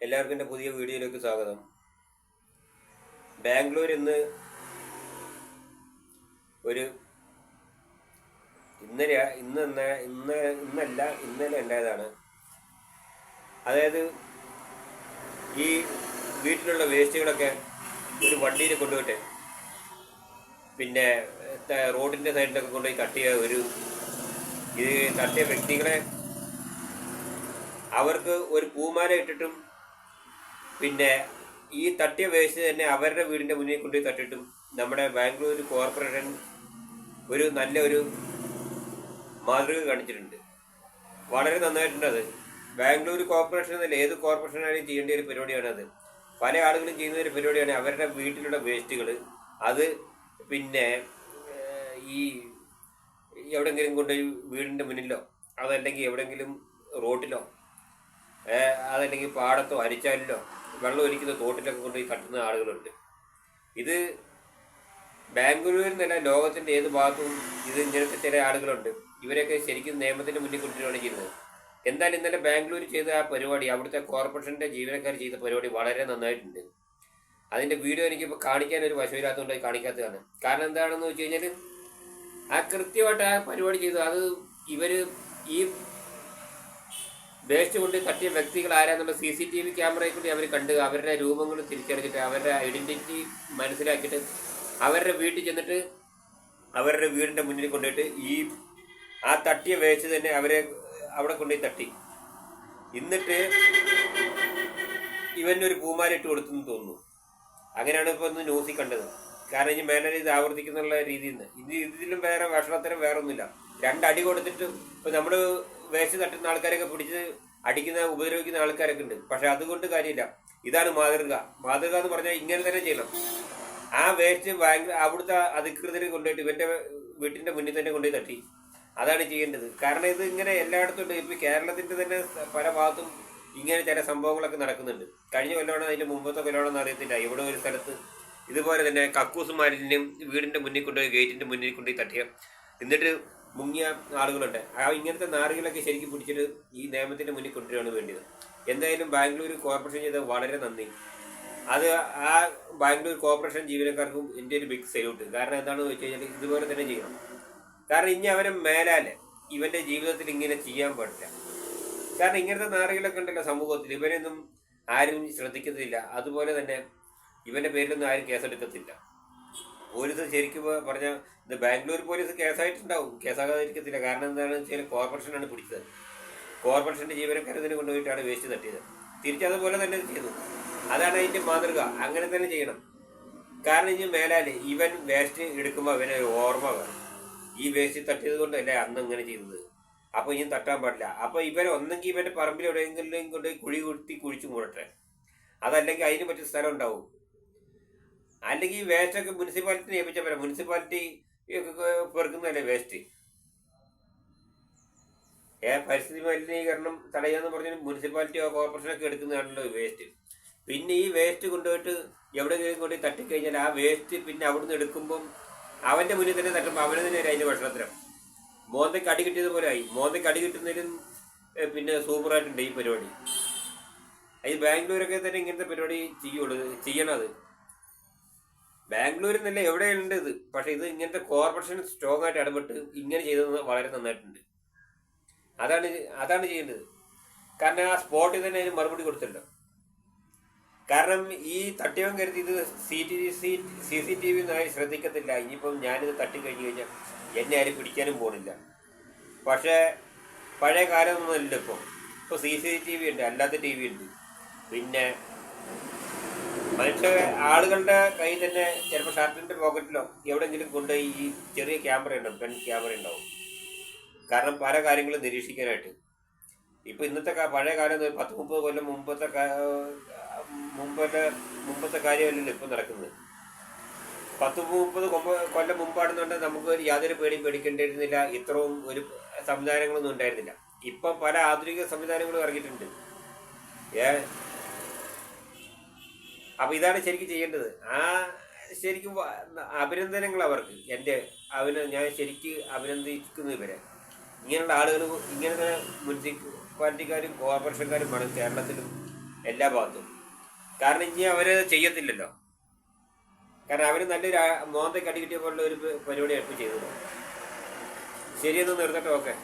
എല്ലാവർക്കും എന്റെ പുതിയ വീഡിയോയിലേക്ക് സ്വാഗതം. ബാംഗ്ലൂർ ഇന്ന് ഒരു ഇന്നലെ ഇന്ന് ഇന്ന ഇന്ന് ഇന്നല്ല ഇന്നലെ ഉണ്ടായതാണ്. അതായത് ഈ വീട്ടിലുള്ള വേസ്റ്റുകളൊക്കെ ഒരു വണ്ടിയിൽ കൊണ്ടുപോയിട്ട് പിന്നെ റോഡിന്റെ സൈഡിലൊക്കെ കൊണ്ടുപോയി തട്ടിയ ഒരു ഇത് തട്ടിയ വ്യക്തികളെ അവർക്ക് ഒരു പൂമാല ഇട്ടിട്ടും പിന്നെ ഈ തട്ടിയ വേസ്റ്റ് തന്നെ അവരുടെ വീടിന്റെ മുന്നിൽ കൊണ്ടുപോയി തട്ടിട്ടും നമ്മുടെ ബാംഗ്ലൂർ കോർപ്പറേഷൻ ഒരു നല്ല ഒരു മാതൃക കാണിച്ചിട്ടുണ്ട്. വളരെ നന്നായിട്ടുണ്ട് ബാംഗ്ലൂർ കോർപ്പറേഷൻ എന്നല്ല ഏത് കോർപ്പറേഷനായാലും ചെയ്യേണ്ട ഒരു പരിപാടിയാണ് അത്. പല ആളുകളും ചെയ്യുന്ന ഒരു പരിപാടിയാണ് അവരുടെ വീട്ടിലുള്ള വേസ്റ്റുകൾ അത് പിന്നെ ഈ എവിടെങ്കിലും കൊണ്ടുപോയി വീടിന്റെ മുന്നിലോ അതല്ലെങ്കിൽ എവിടെങ്കിലും റോട്ടിലോ അതല്ലെങ്കിൽ പാടത്തോ അരിച്ചാലിലോ വെള്ളം ഒലിക്കുന്ന തോട്ടിലൊക്കെ കൊണ്ടുപോയി തട്ടുന്ന ആളുകളുണ്ട്. ഇത് ബാംഗ്ലൂരിൽ നിന്നല്ല ലോകത്തിന്റെ ഏത് ഭാഗത്തും ഇത് ഇങ്ങനത്തെ ചില ആളുകളുണ്ട്. ഇവരൊക്കെ ശരിക്കും നിയമത്തിന്റെ മുന്നിൽ കൊണ്ടുവരികയാണ് ചെയ്യുന്നത്. എന്തായാലും ഇന്നലെ ബാംഗ്ലൂർ ചെയ്ത ആ പരിപാടി അവിടുത്തെ കോർപ്പറേഷന്റെ ജീവനക്കാർ ചെയ്ത പരിപാടി വളരെ നന്നായിട്ടുണ്ട്. അതിന്റെ വീഡിയോ എനിക്കിപ്പോൾ കാണിക്കാൻ ഒരു വശമില്ലാത്തതുകൊണ്ട് കാണിക്കാത്തതാണ്. കാരണം എന്താണെന്ന് വെച്ച് കഴിഞ്ഞാൽ ആ കൃത്യമായിട്ട് ആ പരിപാടി ചെയ്തു. അത് ഇവർ ഈ വേസ്റ്റ് കൊണ്ട് തട്ടിയ വ്യക്തികൾ ആരാന്നുള്ള സി സി ടി വി ക്യാമറയിൽ കൂടി അവർ കണ്ട് അവരുടെ രൂപങ്ങൾ തിരിച്ചറിഞ്ഞിട്ട് അവരുടെ ഐഡന്റിറ്റി മനസ്സിലാക്കിയിട്ട് അവരുടെ വീട്ടിൽ ചെന്നിട്ട് അവരുടെ വീടിന്റെ മുന്നിൽ കൊണ്ടുപോയിട്ട് ഈ ആ തട്ടിയ വേസ്റ്റ് തന്നെ അവരെ അവിടെ കൊണ്ടുപോയി തട്ടി. എന്നിട്ട് ഇവനൊരു പൂമാല ഇട്ട് കൊടുത്തെന്ന് തോന്നുന്നു. അങ്ങനെയാണ് ഇപ്പോൾ ഒന്ന് ന്യൂസിൽ കണ്ടത്. കാരണം ഇനി മേലെ ഇത് ആവർത്തിക്കുന്നുള്ള രീതിയിൽ നിന്ന്. ഇത് ഇതിലും വേറെ ഭക്ഷണത്തരം വേറെ ഒന്നുമില്ല രണ്ടടി കൊടുത്തിട്ട് ഇപ്പൊ നമ്മൾ വേസ്റ്റ് തട്ടുന്ന ആൾക്കാരൊക്കെ പിടിച്ച് അടിക്കുന്ന ഉപദ്രവിക്കുന്ന ആൾക്കാരൊക്കെ ഉണ്ട്. പക്ഷെ അതുകൊണ്ട് കാര്യമില്ല. ഇതാണ് മാതൃക. മാതൃക എന്ന് പറഞ്ഞാൽ ഇങ്ങനെ തന്നെ ചെയ്യണം. ആ വേസ്റ്റ് ബാങ്ക് അവിടുത്തെ അധികൃതർ കൊണ്ടുപോയിട്ട് ഇവന്റെ വീട്ടിന്റെ മുന്നിൽ തന്നെ കൊണ്ടുപോയി തട്ടി. അതാണ് ചെയ്യേണ്ടത്. കാരണം ഇത് ഇങ്ങനെ എല്ലായിടത്തും ഉണ്ട്. ഇപ്പൊ കേരളത്തിന്റെ തന്നെ പല ഭാഗത്തും ഇങ്ങനെ ചില സംഭവങ്ങളൊക്കെ നടക്കുന്നുണ്ട്. കഴിഞ്ഞ കൊല്ലമാണോ അതിന്റെ മുമ്പത്തെ കൊല്ലമാണോ അറിയത്തില്ല. ഇവിടെ ഒരു സ്ഥലത്ത് ഇതുപോലെ തന്നെ കക്കൂസ് മാലിന്യം വീടിന്റെ മുന്നിൽ കൊണ്ടുപോയി ഗേറ്റിന്റെ മുന്നിൽ കൊണ്ടുപോയി തട്ടിയ. എന്നിട്ട് മുങ്ങിയ ആളുകളുണ്ട്. ആ ഇങ്ങനത്തെ നാറുകളൊക്കെ ശരിക്കും പിടിച്ചിട്ട് ഈ നിയമത്തിന്റെ മുന്നിൽ കൊണ്ടുവരികയാണ് വേണ്ടത്. എന്തായാലും ബാംഗ്ലൂർ കോർപ്പറേഷൻ ചെയ്തത് വളരെ നന്ദി. അത് ആ ബാംഗ്ലൂർ കോർപ്പറേഷൻ ജീവനക്കാർക്കും എന്റെ ഒരു ബിഗ് സല്യൂട്ട് കാരണം എന്താണെന്ന് വെച്ച് കഴിഞ്ഞാൽ ഇതുപോലെ തന്നെ ചെയ്യണം. കാരണം ഇനി അവരെ മേലാൽ ഇവന്റെ ജീവിതത്തിൽ ഇങ്ങനെ ചെയ്യാൻ പാടില്ല. കാരണം ഇങ്ങനത്തെ നാറികളൊക്കെ ഉണ്ടല്ലോ സമൂഹത്തിൽ. ഇവരെയൊന്നും ആരും ശ്രദ്ധിക്കത്തില്ല. അതുപോലെ തന്നെ ഇവന്റെ പേരിലൊന്നും ആരും കേസെടുക്കത്തില്ല. പോലീസ് ശരിക്കും പറഞ്ഞ ഇത് ബാംഗ്ലൂർ പോലീസ് കേസായിട്ടുണ്ടാവും. കേസാകാതിരിക്കത്തില്ല. കാരണം എന്താണെന്ന് വെച്ചാൽ കോർപ്പറേഷനാണ് പിടിച്ചത്. കോർപ്പറേഷന്റെ ജീവനക്കാരെ ഇതിനെ കൊണ്ടുപോയിട്ടാണ് വേസ്റ്റ് തട്ടിയത്. തിരിച്ചതുപോലെ തന്നെ ചെയ്തു. അതാണ് അതിന്റെ മാതൃക. അങ്ങനെ തന്നെ ചെയ്യണം. കാരണം ഇനി മേലാൽ ഇവൻ വേസ്റ്റ് എടുക്കുമ്പോൾ അവന് ഒരു ഓർമ്മ വേണം. ഈ വേസ്റ്റ് തട്ടിയത് കൊണ്ടല്ലേ അന്ന് ഇങ്ങനെ ചെയ്തത്. അപ്പോൾ ഇനി തട്ടാൻ പാടില്ല. അപ്പോൾ ഇവൻ ഒന്നെങ്കിൽ ഇവന്റെ പറമ്പിൽ എവിടെയെങ്കിലും കൊണ്ടുപോയി കുഴി കുത്തി കുഴിച്ചു മൂടട്ടെ. അതല്ലെങ്കിൽ അതിന് പറ്റിയ സ്ഥലം ഉണ്ടാവും. അല്ലെങ്കിൽ വേസ്റ്റ് ഒക്കെ മുനിസിപ്പാലിറ്റി നിയമിച്ച പോലെ മുനിസിപ്പാലിറ്റി പെറുക്കുന്നതല്ലേ വേസ്റ്റ് ഏ പരിസ്ഥിതി മലിനീകരണം തടയാന്ന് പറഞ്ഞാൽ മുനിസിപ്പാലിറ്റിയോ കോർപ്പറേഷനൊക്കെ എടുക്കുന്നതാണല്ലോ വേസ്റ്റ് പിന്നെ ഈ വേസ്റ്റ് കൊണ്ടുപോയിട്ട് എവിടെയെങ്കിലും കൊണ്ട് തട്ടിക്കഴിഞ്ഞാൽ ആ വേസ്റ്റ് പിന്നെ അവിടുന്ന് എടുക്കുമ്പം അവന്റെ മുന്നിൽ തന്നെ തട്ടുമ്പോൾ അവന് തന്നെ അതിന്റെ ഭക്ഷണത്തരം. മോന്തയ്ക്ക് അടി കിട്ടിയത് പോലെ ആയി. മോന്തയ്ക്ക് അടി കിട്ടുന്നതിലും പിന്നെ സൂപ്പറായിട്ടുണ്ട് ഈ പരിപാടി. ഈ ബാംഗ്ലൂരൊക്കെ തന്നെ ഇങ്ങനത്തെ പരിപാടി ചെയ്യുള്ളൂ ചെയ്യണത്. ബാംഗ്ലൂരിൽ നിന്നല്ല എവിടെയുണ്ട് ഇത്? പക്ഷെ ഇത് ഇങ്ങനത്തെ കോർപ്പറേഷൻ സ്ട്രോങ് ആയിട്ട് ഇടപെട്ട് ഇങ്ങനെ ചെയ്തത് വളരെ നന്നായിട്ടുണ്ട്. അതാണ് അതാണ് ചെയ്യേണ്ടത്. കാരണം ആ സ്പോട്ടിൽ തന്നെ അതിന് മറുപടി കൊടുത്തല്ലോ കാരണം ഈ തട്ടിയവൻ കരുതി ഇത് C T C C C T V ഒന്നും ശ്രദ്ധിക്കത്തില്ല. ഇനിയിപ്പം ഞാനിത് തട്ടി കഴിഞ്ഞു കഴിഞ്ഞാൽ എന്നെ ആരും പിടിക്കാനും പോണില്ല. പക്ഷേ പഴയ കാലമൊന്നുമല്ല ഇപ്പോൾ ഇപ്പോൾ സി സി ടി വി ഉണ്ട് അല്ലാത്ത ടി വി ഉണ്ട്. പിന്നെ മനുഷ്യ ആളുകളുടെ കയ്യിൽ തന്നെ ചിലപ്പോൾ ഷർട്ടിന്റെ പോക്കറ്റിലോ എവിടെയെങ്കിലും കൊണ്ടുപോയി ഈ ചെറിയ ക്യാമറ ഉണ്ടാവും പെൺ ക്യാമറ ഉണ്ടാവും. കാരണം പല കാര്യങ്ങളും നിരീക്ഷിക്കാനായിട്ട്. ഇപ്പൊ ഇന്നത്തെ പഴയ കാലം പത്ത് മുപ്പത് കൊല്ലം മുമ്പത്തെ മുമ്പത്തെ മുമ്പത്തെ കാര്യമല്ലല്ലോ ഇപ്പൊ നടക്കുന്നത്. പത്ത് മുപ്പത് കൊല്ലം മുമ്പാണെന്നുണ്ടെങ്കിൽ നമുക്ക് യാതൊരു പേടിയും പേടിക്കേണ്ടിയിരുന്നില്ല. ഇത്രയും ഒരു സംവിധാനങ്ങളൊന്നും ഉണ്ടായിരുന്നില്ല. ഇപ്പം പല ആധുനിക സംവിധാനങ്ങളും ഇറങ്ങിയിട്ടുണ്ട്. അപ്പൊ ഇതാണ് ശരിക്കും ചെയ്യേണ്ടത്. ആ ശരിക്കും അഭിനന്ദനങ്ങൾ അവർക്ക്. എന്റെ അവന് ഞാൻ ശരിക്ക് അഭിനന്ദിക്കുന്നു ഇവരെ. ഇങ്ങനെയുള്ള ആളുകൾ ഇങ്ങനത്തെ മുനിസിപ്പാലിറ്റിക്കാരും കോർപ്പറേഷൻകാരും വേണം കേരളത്തിലും എല്ലാ ഭാഗത്തും. കാരണം ഇനി അവർ ചെയ്യത്തില്ലല്ലോ. കാരണം അവർ നല്ലൊരു മോന്തെ അടി കിട്ടിയ പോലുള്ള ഒരു പരിപാടി ഇപ്പം ചെയ്തത്. ശരിയെന്ന് നിർത്തട്ടെ ഓക്കെ.